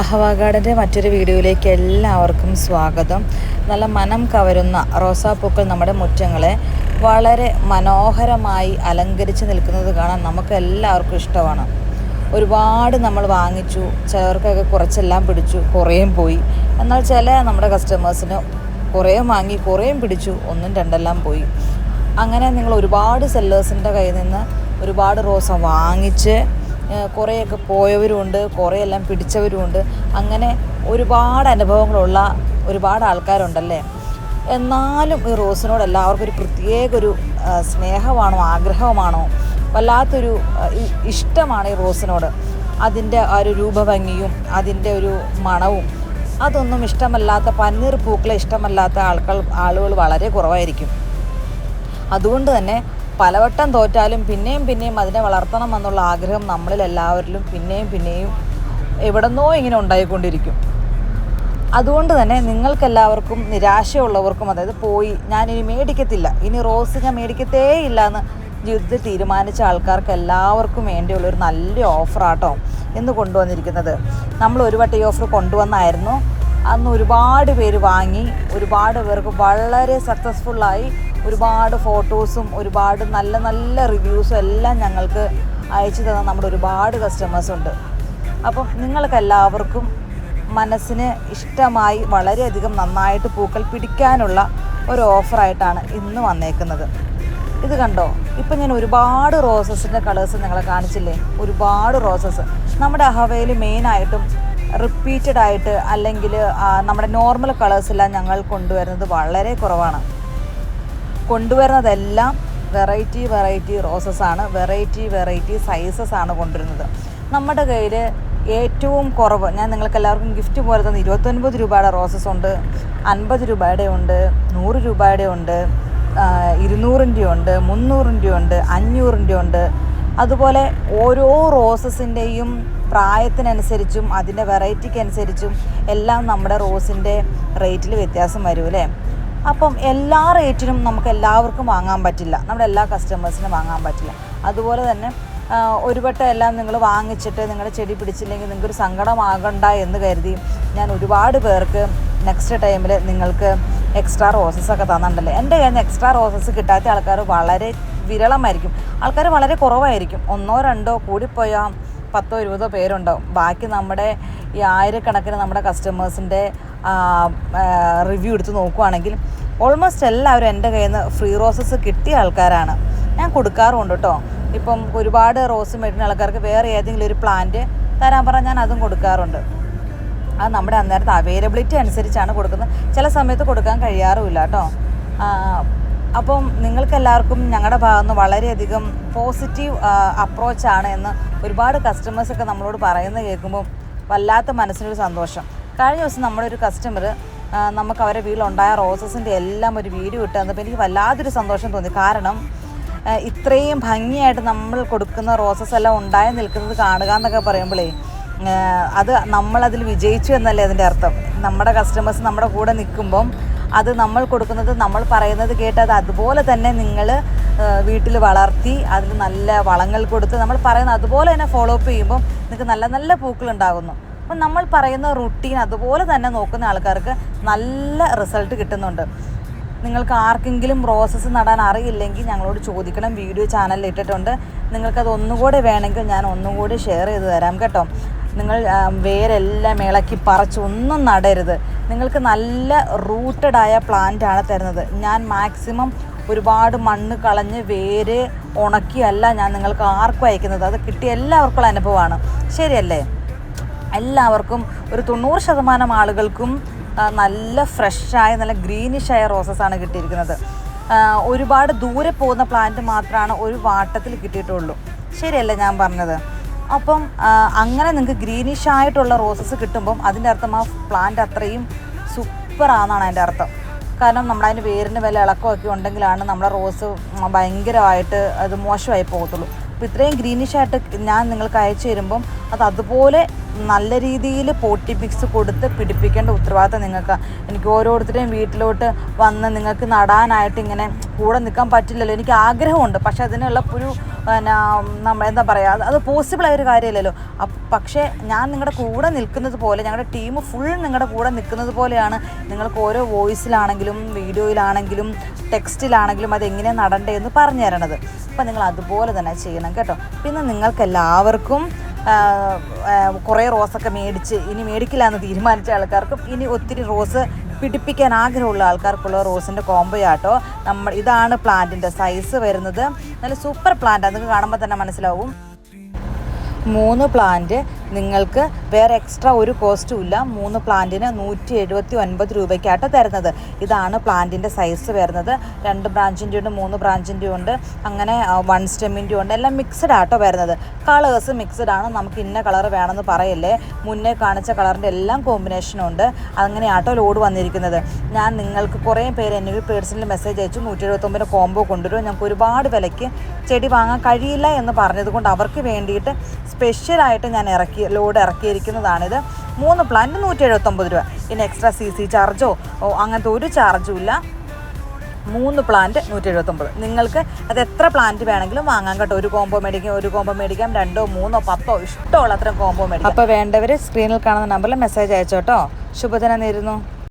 അഹ്വാ ഗാർഡന്റെ മറ്റൊരു വീഡിയോയിലേക്ക് എല്ലാവർക്കും സ്വാഗതം. നല്ല മനം കവരുന്ന റോസാപ്പൂക്കൾ നമ്മുടെ മുറ്റങ്ങളെ വളരെ മനോഹരമായി അലങ്കരിച്ച് നിൽക്കുന്നത് കാണാൻ നമുക്ക് എല്ലാവർക്കും ഇഷ്ടമാണ്. ഒരുപാട് നമ്മൾ വാങ്ങിച്ചു ചിലർക്കൊക്കെ കുറച്ചെല്ലാം പിടിച്ചു കുറേയും പോയി. എന്നാൽ ചില നമ്മുടെ കസ്റ്റമേഴ്സിന് കുറേയും വാങ്ങി കുറേയും പിടിച്ചു ഒന്നും രണ്ടെല്ലാം പോയി. അങ്ങനെ നിങ്ങൾ ഒരുപാട് സെല്ലേഴ്സിന്റെ കയ്യിൽ നിന്ന് ഒരുപാട് റോസ വാങ്ങിച്ച് കുറേയൊക്കെ പോയവരുമുണ്ട് കുറേയെല്ലാം പിടിച്ചവരുമുണ്ട്. അങ്ങനെ ഒരുപാട് അനുഭവങ്ങളുള്ള ഒരുപാട് ആൾക്കാരുണ്ടല്ലേ? എന്നാലും ഈ റോസിനോട് എല്ലാവർക്കും ഒരു പ്രത്യേക ഒരു സ്നേഹമാണോ ആഗ്രഹമാണോ? വല്ലാത്തൊരു ഇഷ്ടമാണ് ഈ റോസിനോട്. അതിന്റെ ആ ഒരു രൂപഭംഗിയും അതിന്റെ ഒരു മണവും അതൊന്നും ഇഷ്ടമല്ലാത്ത പന്നീർ പൂക്കളെ ഇഷ്ടമല്ലാത്ത ആൾക്കാർ ആളുകൾ വളരെ കുറവായിരിക്കും. അതുകൊണ്ട് തന്നെ പലവട്ടം തോറ്റാലും പിന്നെയും പിന്നെയും അതിനെ വളർത്തണം എന്നുള്ള ആഗ്രഹം നമ്മളിൽ എല്ലാവരിലും പിന്നെയും പിന്നെയും എവിടെന്നോ ഇങ്ങനെ ഉണ്ടായിക്കൊണ്ടിരിക്കും. അതുകൊണ്ട് തന്നെ നിങ്ങൾക്കെല്ലാവർക്കും നിരാശയുള്ളവർക്കും അതായത് പോയി ഞാനിനി മേടിക്കത്തില്ല ഇനി റോസ് ഞാൻ മേടിക്കത്തേ ഇല്ല എന്ന് ജീവിതത്തിൽ തീരുമാനിച്ച ആൾക്കാർക്ക് എല്ലാവർക്കും വേണ്ടിയുള്ള ഒരു നല്ല ഓഫറാട്ടോ എന്ന് കൊണ്ടുവന്നിരിക്കുന്നത്. നമ്മൾ ഒരു വട്ടം ഈ ഓഫർ കൊണ്ടുവന്നായിരുന്നു. അന്ന് ഒരുപാട് പേര് വാങ്ങി ഒരുപാട് പേർക്ക് വളരെ സക്സസ്ഫുള്ളായി ഒരുപാട് ഫോട്ടോസും ഒരുപാട് നല്ല നല്ല റിവ്യൂസും എല്ലാം ഞങ്ങൾക്ക് അയച്ചു തന്ന നമ്മുടെ ഒരുപാട് കസ്റ്റമേഴ്സ് ഉണ്ട്. അപ്പം നിങ്ങൾക്ക് എല്ലാവർക്കും മനസ്സിന് ഇഷ്ടമായി വളരെയധികം നന്നായിട്ട് പൂക്കൾ പിടിക്കാനുള്ള ഒരു ഓഫറായിട്ടാണ് ഇന്ന് വന്നേക്കുന്നത്. ഇത് കണ്ടോ? ഇപ്പം ഞാൻ ഒരുപാട് റോസസിന്റെ കളേഴ്സ് നിങ്ങളെ കാണിച്ചില്ലേ? ഒരുപാട് റോസസ് നമ്മുടെ അഹവയിൽ മെയിനായിട്ടും റിപ്പീറ്റഡ് ആയിട്ട് അല്ലെങ്കിൽ നമ്മുടെ നോർമൽ കളേഴ്സെല്ലാം ഞങ്ങൾ കൊണ്ടുവരുന്നത് വളരെ കുറവാണ്. കൊണ്ടുവരുന്നതെല്ലാം വെറൈറ്റി വെറൈറ്റി റോസസ് ആണ്. വെറൈറ്റി വെറൈറ്റി സൈസസ് ആണ് കൊണ്ടുവരുന്നത്. നമ്മുടെ കയ്യിൽ ഏറ്റവും കുറവ് ഞാൻ നിങ്ങൾക്ക് എല്ലാവർക്കും ഗിഫ്റ്റ് പോലെ തന്നെ ഇരുപത്തൊൻപത് രൂപയുടെ റോസസ് ഉണ്ട് അൻപത് രൂപയുടെ ഉണ്ട് നൂറ് രൂപയുടെ ഉണ്ട് ഇരുന്നൂറിന്റെ ഉണ്ട് മുന്നൂറിന്റെ ഉണ്ട് അഞ്ഞൂറിന്റെ ഉണ്ട്. അതുപോലെ ഓരോ റോസസിന്റെയും പ്രായത്തിനനുസരിച്ചും അതിന്റെ വെറൈറ്റിക്ക് അനുസരിച്ചും എല്ലാം നമ്മുടെ റോസിന്റെ റേറ്റിൽ വ്യത്യാസം വരും അല്ലേ അപ്പം എല്ലാ റേറ്റിനും നമുക്ക് എല്ലാവർക്കും വാങ്ങാൻ പറ്റില്ല. നമ്മുടെ എല്ലാ കസ്റ്റമേഴ്സിനും വാങ്ങാൻ പറ്റില്ല. അതുപോലെ തന്നെ ഒരു വട്ടം എല്ലാം നിങ്ങൾ വാങ്ങിച്ചിട്ട് നിങ്ങളുടെ ചെടി പിടിച്ചില്ലെങ്കിൽ നിങ്ങൾക്കൊരു സങ്കടമാകണ്ട എന്ന് കരുതി ഞാൻ ഒരുപാട് പേർക്ക് നെക്സ്റ്റ് ടൈമിൽ നിങ്ങൾക്ക് എക്സ്ട്രാ റോസസ് ഒക്കെ തന്നിട്ടുണ്ടല്ലേ? എന്റെ കയ്യിൽ നിന്ന് എക്സ്ട്രാ റോസസ് കിട്ടാത്ത ആൾക്കാർ വളരെ വിരളമായിരിക്കും. ആൾക്കാർ വളരെ കുറവായിരിക്കും. ഒന്നോ രണ്ടോ കൂടിപ്പോയാൽ പത്തോ ഇരുപതോ പേരുണ്ടാവും. ബാക്കി നമ്മുടെ ഈ ആയിരക്കണക്കിന് നമ്മുടെ കസ്റ്റമേഴ്സിന്റെ റിവ്യൂ എടുത്ത് നോക്കുവാണെങ്കിൽ ഓൾമോസ്റ്റ് എല്ലാവരും എന്റെ കയ്യിൽ നിന്ന് ഫ്രീ റോസസ് കിട്ടിയ ആൾക്കാരാണ്. ഞാൻ കൊടുക്കാറുമുണ്ട് കേട്ടോ ഇപ്പം ഒരുപാട് റോസ് മേടിക്കുന്ന ആൾക്കാർക്ക് വേറെ ഏതെങ്കിലും ഒരു പ്ലാന്റ് തരാൻ പറഞ്ഞാൽ ഞാൻ അതും കൊടുക്കാറുണ്ട്. അത് നമ്മുടെ അന്നേരത്തെ അവൈലബിലിറ്റി അനുസരിച്ചാണ് കൊടുക്കുന്നത്. ചില സമയത്ത് കൊടുക്കാൻ കഴിയാറുമില്ല കേട്ടോ അപ്പം നിങ്ങൾക്ക് എല്ലാവർക്കും ഞങ്ങളുടെ ഭാഗത്ത് നിന്ന് വളരെയധികം പോസിറ്റീവ് അപ്രോച്ചാണ് എന്ന് ഒരുപാട് കസ്റ്റമേഴ്സൊക്കെ നമ്മളോട് പറയുന്നത് കേൾക്കുമ്പോൾ വല്ലാത്ത മനസ്സിനൊരു സന്തോഷം. കഴിഞ്ഞ ദിവസം നമ്മുടെ ഒരു കസ്റ്റമർ നമുക്ക് അവരുടെ വീട്ടിലുണ്ടായ റോസസിന്റെ എല്ലാം ഒരു വീഡിയോ ഇട്ട് തന്നപ്പോൾ എനിക്ക് വല്ലാത്തൊരു സന്തോഷം തോന്നി. കാരണം ഇത്രയും ഭംഗിയായിട്ട് നമ്മൾ കൊടുക്കുന്ന റോസസ് എല്ലാം ഉണ്ടായി നിൽക്കുന്നത് കാണുക എന്നൊക്കെ പറയുമ്പോഴേ അത് നമ്മളതിൽ വിജയിച്ചു എന്നല്ലേ അതിന്റെ അർത്ഥം? നമ്മുടെ കസ്റ്റമേഴ്സ് നമ്മുടെ കൂടെ നിൽക്കുമ്പം അത് നമ്മൾ കൊടുക്കുന്നത് നമ്മൾ പറയുന്നത് കേട്ട് അത് അതുപോലെ തന്നെ നിങ്ങൾ വീട്ടിൽ വളർത്തി അതിൽ നല്ല വളങ്ങൾ കൊടുത്ത് നമ്മൾ പറയുന്ന അതുപോലെ തന്നെ ഫോളോ അപ്പ് ചെയ്യുമ്പോൾ നിങ്ങൾക്ക് നല്ല നല്ല പൂക്കൾ ഉണ്ടാകുന്നു. അപ്പം നമ്മൾ പറയുന്ന റുട്ടീൻ അതുപോലെ തന്നെ നോക്കുന്ന ആൾക്കാർക്ക് നല്ല റിസൾട്ട് കിട്ടുന്നുണ്ട്. നിങ്ങൾക്ക് ആർക്കെങ്കിലും റോസസ് നടാൻ അറിയില്ലെങ്കിൽ ഞങ്ങളോട് ചോദിക്കണം. വീഡിയോ ചാനലിൽ ഇട്ടിട്ടുണ്ട്. നിങ്ങൾക്കത് ഒന്നുകൂടെ വേണമെങ്കിൽ ഞാൻ ഒന്നുകൂടി ഷെയർ ചെയ്ത് തരാം കേട്ടോ. നിങ്ങൾ വേരെല്ലാം ഇളക്കി പറിച്ച് ഒന്നും നടരുത്. നിങ്ങൾക്ക് നല്ല റൂട്ടഡ് ആയ പ്ലാന്റ് ആണ് തരുന്നത്. ഞാൻ മാക്സിമം ഒരുപാട് മണ്ണ് കളഞ്ഞ് വേര് ഉണക്കിയല്ല ഞാൻ നിങ്ങൾക്ക് ആർക്കും അയക്കുന്നത്. അത് കിട്ടിയ എല്ലാവർക്കും അനുഭവമാണ്. ശരിയല്ലേ? എല്ലാവർക്കും ഒരു തൊണ്ണൂറ് ശതമാനം ആളുകൾക്കും നല്ല ഫ്രഷായ നല്ല ഗ്രീനിഷായ റോസസാണ് കിട്ടിയിരിക്കുന്നത്. ഒരുപാട് ദൂരെ പോകുന്ന പ്ലാന്റ് മാത്രമാണ് ഒരു വാട്ടത്തിൽ കിട്ടിയിട്ടുള്ളൂ. ശരിയല്ലേ ഞാൻ പറഞ്ഞത്? അപ്പം അങ്ങനെ നിങ്ങൾക്ക് ഗ്രീനിഷ് ആയിട്ടുള്ള റോസസ് കിട്ടുമ്പം അതിന്റെ അർത്ഥം ആ പ്ലാന്റ് അത്രയും സൂപ്പറാണെന്നാണ് അതിന്റെ അർത്ഥം. കാരണം നമ്മളതിന്റെ വേരിന് വില ഇളക്കമൊക്കെ ഉണ്ടെങ്കിലാണ് നമ്മുടെ റോസ് ഭയങ്കരമായിട്ട് അത് മോശമായി പോകത്തുള്ളൂ. അപ്പോൾ ഇത്രയും ഗ്രീനിഷ് ആയിട്ട് ഞാൻ നിങ്ങൾക്ക് അയച്ചു തരുമ്പം അത് അതുപോലെ നല്ല രീതിയിൽ പോട്ടി മിക്സ് കൊടുത്ത് പിടിപ്പിക്കേണ്ട ഉത്തരവാദിത്തം നിങ്ങൾക്ക്. എനിക്ക് ഓരോരുത്തരെയും വീട്ടിലോട്ട് വന്ന് നിങ്ങൾക്ക് നടാനായിട്ട് ഇങ്ങനെ കൂടെ നിൽക്കാൻ പറ്റില്ലല്ലോ. എനിക്ക് ആഗ്രഹമുണ്ട്. പക്ഷേ അതിനുള്ള ഒരു പിന്നെ നമ്മൾ എന്താ പറയുക അത് പോസിബിളായ ഒരു കാര്യമല്ലല്ലോ. പക്ഷേ ഞാൻ നിങ്ങളുടെ കൂടെ നിൽക്കുന്നത് പോലെ ഞങ്ങളുടെ ടീം ഫുൾ നിങ്ങളുടെ കൂടെ നിൽക്കുന്നത് പോലെയാണ്. നിങ്ങൾക്ക് ഓരോ വോയിസിലാണെങ്കിലും വീഡിയോയിലാണെങ്കിലും ടെക്സ്റ്റിലാണെങ്കിലും അത് നടണ്ടേ എന്ന് പറഞ്ഞു തരണത്. അപ്പം നിങ്ങൾ അതുപോലെ തന്നെ ചെയ്യണം കേട്ടോ. പിന്നെ നിങ്ങൾക്ക് എല്ലാവർക്കും കുറേ റോസൊക്കെ മേടിച്ച് ഇനി മേടിക്കില്ല എന്ന് തീരുമാനിച്ച ആൾക്കാർക്കും ഇനി ഒത്തിരി റോസ് പിടിപ്പിക്കാൻ ആഗ്രഹമുള്ള ആൾക്കാർക്കുള്ള റോസിന്റെ കോംബോ ആട്ടോ. നമ്മൾ ഇതാണ് പ്ലാന്റിന്റെ സൈസ് വരുന്നത്. നല്ല സൂപ്പർ പ്ലാന്റ് അതൊക്കെ കാണുമ്പോൾ തന്നെ മനസ്സിലാവും. മൂന്ന് പ്ലാന്റ് നിങ്ങൾക്ക് വേറെ എക്സ്ട്രാ ഒരു കോസ്റ്റും ഇല്ല. മൂന്ന് പ്ലാന്റിന് നൂറ്റി എഴുപത്തി ഒൻപത് രൂപയ്ക്കായിട്ട് തരുന്നത്. ഇതാണ് പ്ലാന്റിന്റെ സൈസ് വരുന്നത്. രണ്ട് ബ്രാഞ്ചിന്റെ ഉണ്ട് മൂന്ന് ബ്രാഞ്ചിന്റെ ഉണ്ട് അങ്ങനെ വൺ സ്റ്റെമ്മിന്റെ ഉണ്ട്. എല്ലാം മിക്സഡ് ആട്ടോ വരുന്നത്. കളേഴ്സ് മിക്സഡ് ആണ്. നമുക്ക് ഇന്ന കളർ വേണമെന്ന് പറയല്ലേ. മുന്നേ കാണിച്ച കളറിന്റെ എല്ലാം കോമ്പിനേഷനും ഉണ്ട്. അങ്ങനെ ആട്ടോ ലോഡ് വന്നിരിക്കുന്നത്. ഞാൻ നിങ്ങൾക്ക് കുറേ പേര് എന്നെ പേഴ്സണൽ മെസ്സേജ് അയച്ചു. നൂറ്റി എഴുപത്തൊമ്പതിന് കോംബോ കൊണ്ടുവരും. ഞങ്ങൾക്ക് ഒരുപാട് വിലയ്ക്ക് ചെടി വാങ്ങാൻ കഴിയില്ല എന്ന് പറഞ്ഞതുകൊണ്ട് അവർക്ക് വേണ്ടിയിട്ട് സ്പെഷ്യലായിട്ട് ഞാൻ ഇറക്കി ലോഡ് ഇറക്കിയിരിക്കുന്നതാണിത്. മൂന്ന് പ്ലാന്റ് നൂറ്റി എഴുപത്തൊമ്പത് രൂപ. ഇനി എക്സ്ട്രാ സി സി ചാർജോ ഓ? അങ്ങനത്തെ ഒരു ചാർജും ഇല്ല. മൂന്ന് പ്ലാന്റ് നൂറ്റി എഴുപത്തൊമ്പത് നിങ്ങൾക്ക് അത് എത്ര പ്ലാന്റ് വേണമെങ്കിലും വാങ്ങാൻ കേട്ടോ. ഒരു കോംബോ മേടിക്കാം ഒരു കോംബോ മേടിക്കാം രണ്ടോ മൂന്നോ പത്തോ ഇഷ്ടമുള്ള അത്രയും കോംബോ മേടിക്കാം. അപ്പോൾ വേണ്ടവർ സ്ക്രീനിൽ കാണുന്ന നമ്പറിൽ മെസ്സേജ് അയച്ചോട്ടോ ശുഭദിനം നേരുന്നു.